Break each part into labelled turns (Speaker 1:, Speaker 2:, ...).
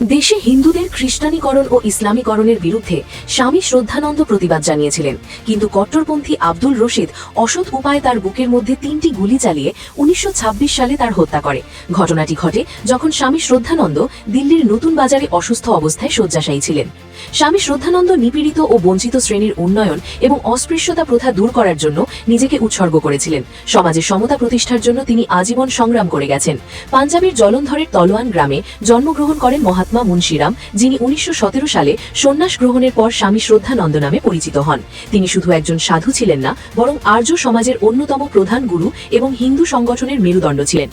Speaker 1: দেশে হিন্দুদের খ্রিস্টানীকরণ ও ইসলামীকরণের বিরুদ্ধে স্বামী শ্রদ্ধানন্দ প্রতিবাদ জানিয়েছিলেন। কিন্তু কট্টরপন্থী আব্দুল রশিদ অসৎ উপায়ে তার বুকের মধ্যে তিনটি গুলি চালিয়ে উনিশশো ছাব্বিশ সালে তার হত্যা করে। ঘটনাটি ঘটে যখন স্বামী শ্রদ্ধানন্দ দিল্লির নতুন বাজারে অসুস্থ অবস্থায় শয্যাশায়ী ছিলেন। স্বামী শ্রদ্ধানন্দ নিপীড়িত ও বঞ্চিত শ্রেণির উন্নয়ন এবং অস্পৃশ্যতা প্রথা দূর করার জন্য নিজেকে উৎসর্গ করেছিলেন। সমাজে সমতা প্রতিষ্ঠার জন্য তিনি আজীবন সংগ্রাম করে গেছেন। পাঞ্জাবের জলন্ধরের তলোয়ান গ্রামে জন্মগ্রহণ করেন মহাত্মা মুন্সিরাম, যিনি উনিশশো সতেরো সালে সন্ন্যাস গ্রহণের পর স্বামী শ্রদ্ধানন্দ নামে পরিচিত হন। তিনি শুধু একজন সাধু ছিলেন না, বরং আর্য সমাজের অন্যতম প্রধান গুরু এবং হিন্দু সংগঠনের মেরুদণ্ড ছিলেন।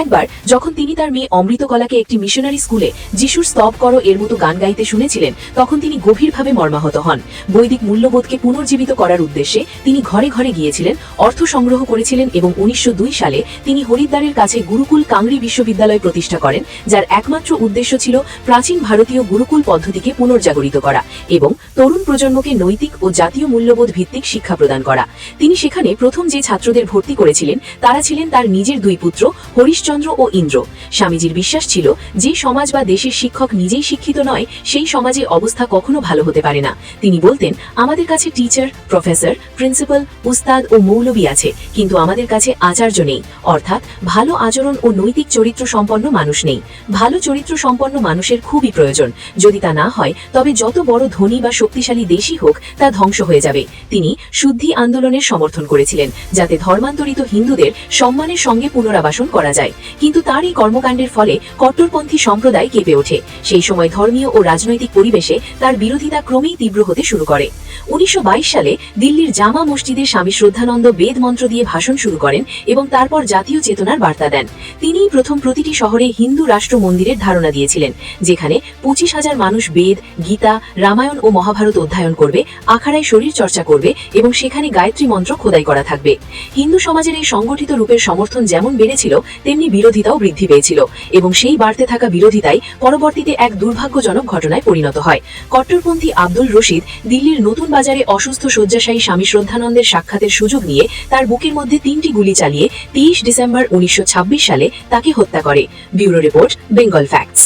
Speaker 1: একবার যখন তিনি তার মেয়ে অমৃতকলাকে একটি মিশনারি স্কুলে যিশুর স্তব করো এর মতো গান গাইতে শুনেছিলেন, তখন তিনি গভীরভাবে মর্মাহত হন। বৈদিক মূল্যবোধকে পুনর্জীবিত করার উদ্দেশ্যে তিনি ঘরে ঘরে গিয়েছিলেন, অর্থ সংগ্রহ করেছিলেন এবং উনিশশো দুই সালে তিনি হরিদ্বারের কাছে গুরুকুল কাংরি বিশ্ববিদ্যালয় প্রতিষ্ঠা করেন, যার একমাত্র উদ্দেশ্য ছিল প্রাচীন ভারতীয় গুরুকুল পদ্ধতিকে পুনর্জাগরিত করা এবং তরুণ প্রজন্মকে নৈতিক ও জাতীয় মূল্যবোধ ভিত্তিক শিক্ষা প্রদান করা। তিনি সেখানে প্রথম যে ছাত্রদের ভর্তি করেছিলেন, তারা ছিলেন তার নিজের দুই পুত্র, হরিশচন্দ্র ও ইন্দ্র। স্বামীজির বিশ্বাস ছিল যে সমাজ বা দেশের শিক্ষক নিজেই শিক্ষিত নয়, সেই সমাজে অবস্থা কখনো ভালো হতে পারে না। তিনি বলতেন, আমাদের কাছে টিচার, প্রফেসর, প্রিন্সিপাল, উস্তাদ ও মৌলবী আছে, কিন্তু আমাদের কাছে আচার্য নেই। অর্থাৎ ভালো আচরণ ও নৈতিক চরিত্র সম্পন্ন মানুষ নেই। ভালো চরিত্র সম্পন্ন মানুষের খুবই প্রয়োজন। যদি তা না হয়, তবে যত বড় ধনী বা শক্তিশালী দেশই হোক, তা ধ্বংস হয়ে যাবে। তিনি শুদ্ধি আন্দোলনের সমর্থন করেছিলেন, যাতে ধর্মান্তরিত হিন্দুদের সম্মানের সঙ্গে পুনরাবাসন করা যায়। কিন্তু তার এই কর্মকাণ্ডের ফলে কট্টরপন্থী সম্প্রদায় কেঁপে ওঠে। সেই সময় ধর্মীয় ও রাজনৈতিক পরিবেশে তার বিরোধিতা ক্রমেই তীব্র হতে শুরু করে। উনিশশো বাইশ সালে দিল্লির জামা মসজিদে স্বামী শ্রদ্ধানন্দ বেদ মন্ত্র দিয়ে ভাষণ শুরু করেন এবং তারপর জাতীয় চেতনার বার্তা দেন। তিনিই প্রথম প্রতিটি শহরে হিন্দু রাষ্ট্র মন্দিরের ধারণা দিয়েছিলেন। যেখানে পঁচিশ হাজার মানুষ বেদ, গীতা, রামায়ণ ও মহাভারত অধ্যয়ন করবে, আখাড়ায় শরীর চর্চা করবে এবং সেখানে গায়ত্রী মন্ত্র খোদাই করা থাকবে। হিন্দু সমাজের এই সংগঠিত রূপের সমর্থন যেমন বেড়েছিল, তেমনি বিরোধিতাও বৃদ্ধি পেয়েছিল এবং সেই বাড়তে থাকা বিরোধিতাই পরবর্তীতে এক দুর্ভাগ্যজনক ঘটনায় পরিণত হয়। কট্টরপন্থী আব্দুল রশিদ দিল্লির নতুন বাজারে অসুস্থ শয্যাশায়ী স্বামী শ্রদ্ধানন্দের সাক্ষাতের সুযোগ নিয়ে তার বুকের মধ্যে তিনটি গুলি চালিয়ে তিরিশ ডিসেম্বর উনিশশো ছাব্বিশ সালে তাকে হত্যা করে। Bureau report, Bengal facts.